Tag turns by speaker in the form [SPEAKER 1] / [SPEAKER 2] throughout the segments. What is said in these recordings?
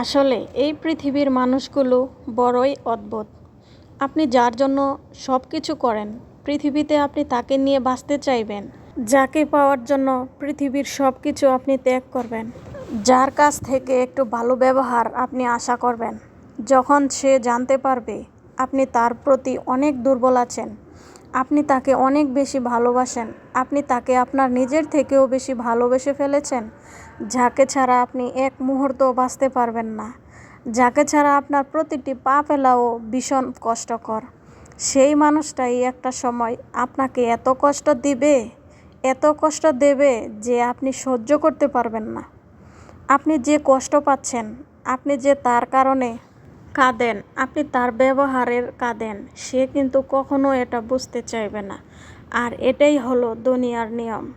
[SPEAKER 1] আসলে এই পৃথিবীর মানুষগুলো বড়ই অদ্ভুত। আপনি যার জন্য সব কিছু করেন, পৃথিবীতে আপনি তাকে নিয়ে বাঁচতে চাইবেন, যাকে পাওয়ার জন্য পৃথিবীর সব কিছু আপনি ত্যাগ করবেন। যার কাছ থেকে একটু ভালো ব্যবহার আপনি আশা করবেন, যখন সে জানতে পারবে আপনি তার প্রতি অনেক দুর্বল আছেন। আপনি তাকে অনেক বেশি ভালোবাসেন। আপনি তাকে আপনার নিজের থেকেও বেশি ভালোবেসে ফেলেছেন। যাকে ছাড়া আপনি এক মুহূর্তও বাঁচতে পারবেন না। যাকে ছাড়া আপনার প্রতিটি পা ফেলাও ভীষণ কষ্টকর। সেই মানুষটাই একটা সময় আপনাকে এত কষ্ট দিবে, এত কষ্ট দেবে যে আপনি সহ্য করতে পারবেন না। আপনি যে কষ্ট পাচ্ছেন, আপনি যে তার কারণে কাঁদেন, আপনি তার ব্যবহারের কাঁদেন, সে কিন্তু কখনো এটা বুঝতে চাইবে না। আর এটাই হলো দুনিয়ার নিয়ম।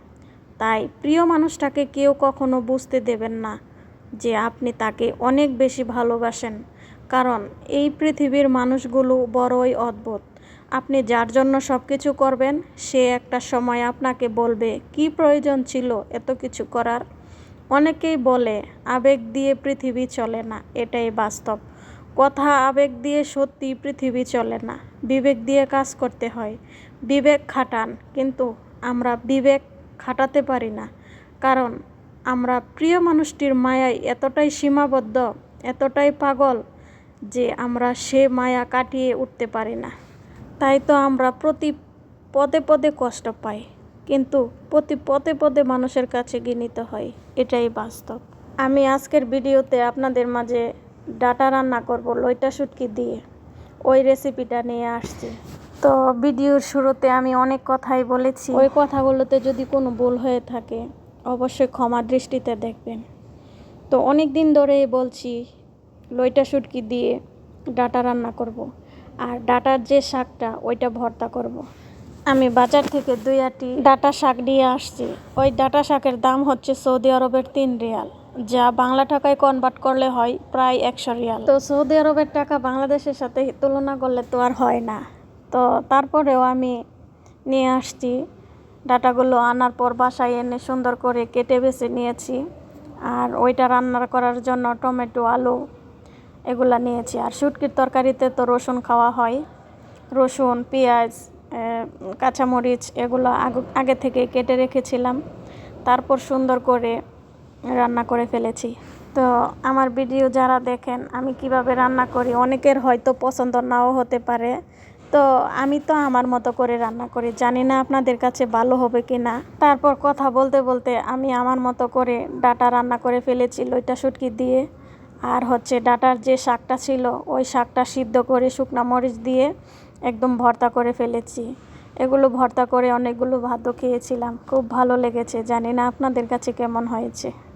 [SPEAKER 1] তাই প্রিয় মানুষটাকে কেউ কখনো বুঝতে দেবেন না যে আপনি তাকে অনেক বেশি ভালোবাসেন। কারণ এই পৃথিবীর মানুষগুলো বড়ই অদ্ভুত। আপনি যার জন্য সব কিছু করবেন, সে একটা সময় আপনাকে বলবে, কি প্রয়োজন ছিল এত কিছু করার? অনেকেই বলে, আবেগ দিয়ে পৃথিবী চলে না। এটাই বাস্তব। কথা আবেগ দিয়ে সত্যি পৃথিবী চলে না। বিবেক দিয়ে কাজ করতে হয়। বিবেক খাটান, কিন্তু আমরা বিবেক খাটাতে পারি না। কারণ আমরা প্রিয় মানুষটির মায়ায় এতটাই সীমাবদ্ধ, এতটাই পাগল যে আমরা সে মায়া কাটিয়ে উঠতে পারি না। তাই তো আমরা প্রতি পদে পদে কষ্ট পাই, কিন্তু প্রতি পদে পদে মানুষের কাছে গিনিত হয় এটাই বাস্তব। আমি আজকের ভিডিওতে আপনাদের মাঝে ডাটা রান্না করব লইটা শুটকি দিয়ে। ওই রেসিপিটা নিয়ে আসছি। তো ভিডিওর শুরুতে আমি অনেক কথাই বলেছি। ওই কথাগুলোতে যদি কোনো ভুল হয়ে থাকে অবশ্যই ক্ষমা দৃষ্টিতে দেখবেন। তো অনেক দিন ধরেই বলছি লইটা শুটকি দিয়ে ডাটা রান্না করব। আর ডাটার যে শাকটা ওইটা ভর্তা করব। আমি বাজার থেকে দুই আটি ডাটা শাক নিয়ে আসছি। ওই ডাটা শাকের দাম হচ্ছে সৌদি আরবের তিন রিয়াল। যা বাংলা টাকায় কনভার্ট করলে হয় প্রায় একশো রিয়াল। তো সৌদি আরবের টাকা বাংলাদেশের সাথে তুলনা করলে তো আর হয় না। তো তারপরেও আমি নিয়ে আসছি। ডাটাগুলো আনার পর বাসায় এনে সুন্দর করে কেটে বেছে নিয়েছি। আর ওইটা রান্না করার জন্য টমেটো, আলু এগুলা নিয়েছি। আর শুটকির তরকারিতে তো রসুন খাওয়া হয়। রসুন, পেঁয়াজ কাঁচামরিচ এগুলো আগে থেকে কেটে রেখেছিলাম। তারপর সুন্দর করে রান্না করে ফেলেছি। তো আমার ভিডিও যারা দেখেন, আমি কীভাবে রান্না করি, অনেকের হয়তো পছন্দ নাও হতে পারে। তো আমি তো আমার মতো করে রান্না করি। জানি না আপনাদের কাছে ভালো হবে কি না তারপর কথা বলতে বলতে আমি আমার মতো করে ডাটা রান্না করে ফেলেছি লইটা শুটকি দিয়ে। আর হচ্ছে ডাটার যে শাকটা ছিল, ওই শাকটা সিদ্ধ করে শুকনা মরিচ দিয়ে একদম ভর্তা করে ফেলেছি। এগুলো ভর্তা করে অনেকগুলো ভাতও খেয়েছিলাম। খুব ভালো লেগেছে। জানি না আপনাদের কাছে কেমন হয়েছে।